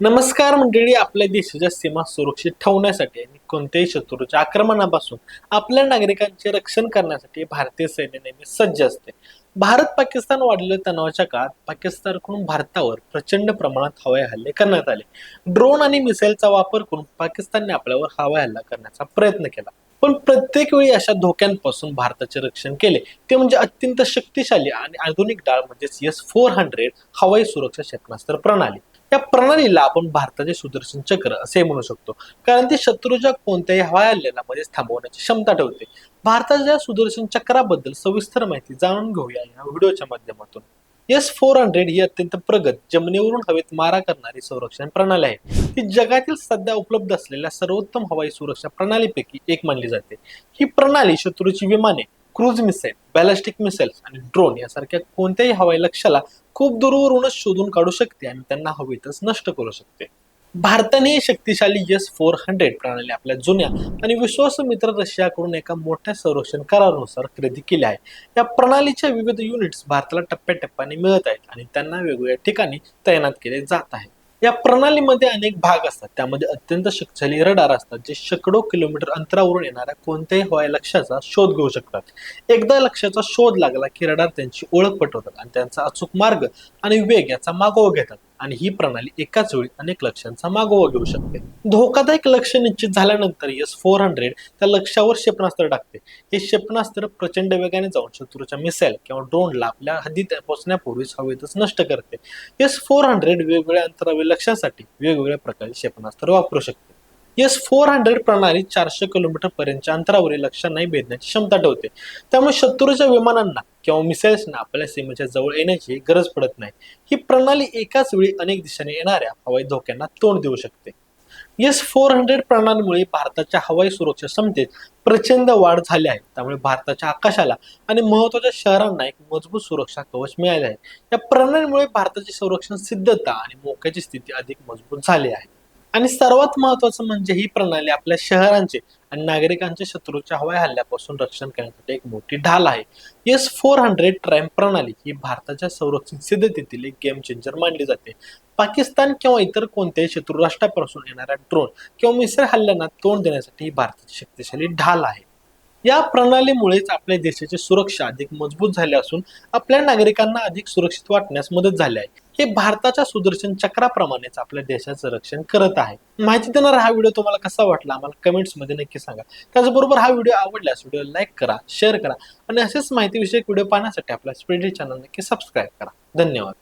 नमस्कार मंडळी आपल्या देशाच्या सीमा सुरक्षित ठेवण्यासाठी आणि कोणत्याही शत्रूच्या आक्रमणापासून आपल्या नागरिकांचे रक्षण करण्यासाठी भारतीय सैन्य नेहमी सज्ज असते. भारत पाकिस्तान वाढलेल्या तणावाच्या काळात पाकिस्तानकडून भारतावर प्रचंड प्रमाणात हवाई हल्ले करण्यात आले. ड्रोन आणि मिसाईलचा वापर करून पाकिस्तानने आपल्यावर हवाई हल्ला करण्याचा प्रयत्न केला. पण प्रत्येक वेळी अशा धोक्यांपासून भारताचे रक्षण केले. ते म्हणजे अत्यंत शक्तिशाली आणि आधुनिक डाळ म्हणजेच एस फोर हंड्रेड हवाई सुरक्षा क्षेपणास्त्र प्रणाली. या प्रणालीला आपण भारताचे सुदर्शन चक्र असे म्हणू शकतो. कारण ते शत्रूच्या कोणत्याही हवाई हल्ल्यामध्ये थांबवण्याची क्षमता ठेवते. भारताच्या सुदर्शन चक्राबद्दल सविस्तर माहिती जाणून घेऊया या व्हिडिओच्या माध्यमातून. एस फोर हंड्रेड ही अत्यंत प्रगत जमिनीवरून हवेत मारा करणारी संरक्षण प्रणाली आहे. ही जगातील सध्या उपलब्ध असलेल्या सर्वोत्तम हवाई सुरक्षा प्रणालीपैकी एक मानली जाते. ही प्रणाली शत्रूची विमाने क्रूज मिसाईल बॅलिस्टिक मिसाईल्स आणि ड्रोन यासारख्या कोणत्याही हवाई लक्ष्याला खूप दूरवरूनच शोधून काढू शकते आणि त्यांना हवेतच नष्ट करू शकते. भारताने शक्तिशाली एस फोर हंड्रेड प्रणाली आपल्या जुन्या आणि विश्वास मित्र रशियाकडून एका मोठ्या संरक्षण करारानुसार खरेदी केली आहे. या प्रणालीच्या विविध युनिट्स भारताला टप्प्याटप्प्याने मिळत आहेत आणि त्यांना वेगवेगळ्या ठिकाणी तैनात केले जात आहे. या प्रणालीमध्ये अनेक भाग असतात. त्यामध्ये अत्यंत शक्तिशाली रडार असतात जे शेकडो किलोमीटर अंतरावरून येणाऱ्या कोणत्याही हवाई लक्ष्याचा शोध घेऊ शकतात. एकदा लक्ष्याचा शोध लागला की रडार त्यांची ओळख पटवतात आणि त्यांचा अचूक मार्ग आणि वेग याचा मागोवा घेतात. आणि ही प्रणाली एकाच वेळी अनेक लक्ष्यांचा मागोवा घेऊ शकते. धोकादायक लक्ष निश्चित झाल्यानंतर एस फोर हंड्रेड त्या लक्ष्यावर क्षेपणास्त्र टाकते. हे क्षेपणास्त्र प्रचंड वेगाने जाऊन शत्रूच्या मिसाईल किंवा ड्रोनला आपल्या हद्दीत पोहोचण्यापूर्वीच हवेतच नष्ट करते. एस फोर हंड्रेड वेगवेगळ्या अंतरावरील लक्ष्यासाठी वेगवेगळ्या प्रकारे क्षेपणास्त्र वापरू शकते. एस फोर हंड्रेड प्रणाली चारशे किलोमीटर पर्यंतच्या अंतरावरील लक्ष्यांनाही भेदण्याची क्षमता ठेवते. त्यामुळे शत्रूच्या विमानांना किंवा मिसाईल्सना आपल्या सीमेच्या जवळ येण्याची गरज पडत नाही. ही प्रणाली एकाच वेळी अनेक दिशेने येणाऱ्या हवाई धोक्यांना तोंड देऊ शकते. एस फोर हंड्रेड प्रणालीमुळे भारताच्या हवाई सुरक्षा क्षमतेत प्रचंड वाढ झाली आहे. त्यामुळे भारताच्या आकाशाला आणि महत्त्वाच्या शहरांना एक मजबूत सुरक्षा कवच मिळाले आहे. या प्रणालीमुळे भारताची संरक्षण सिद्धता आणि मोक्याची स्थिती अधिक मजबूत झाली आहे. आणि सर्वात महत्वाचं म्हणजे ही प्रणाली आपल्या शहरांचे आणि नागरिकांच्या शत्रूच्या हवाई हल्ल्यापासून रक्षण करण्यासाठी एक मोठी ढाल आहे. एस फोर हंड्रेड ट्राईम प्रणाली ही भारताच्या संरक्षण सिद्धतेतील एक गेम चेंजर मानली जाते. पाकिस्तान किंवा इतर कोणत्याही शत्रू राष्ट्रापासून येणाऱ्या ड्रोन किंवा मिसर हल्ल्यांना तोंड देण्यासाठी ही भारताची शक्तिशाली ढाल आहे. या प्रणालीमुळेच आपल्या देशाची सुरक्षा अधिक मजबूत झाली असून आपल्या नागरिकांना अधिक सुरक्षित वाटण्यास मदत झाली आहे. हे भारताच्या सुदर्शन चक्राप्रमाणेच आपल्या देशाचं रक्षण करत आहे. माहिती देणारा हा व्हिडिओ तुम्हाला कसा वाटला आम्हाला कमेंट्समध्ये नक्की सांगा. त्याचबरोबर हा व्हिडिओ आवडल्यास व्हिडिओ लाईक करा शेअर करा आणि असेच माहितीविषयक व्हिडिओ पाहण्यासाठी आपल्या स्पीडी चॅनल नक्की सबस्क्राईब करा. धन्यवाद.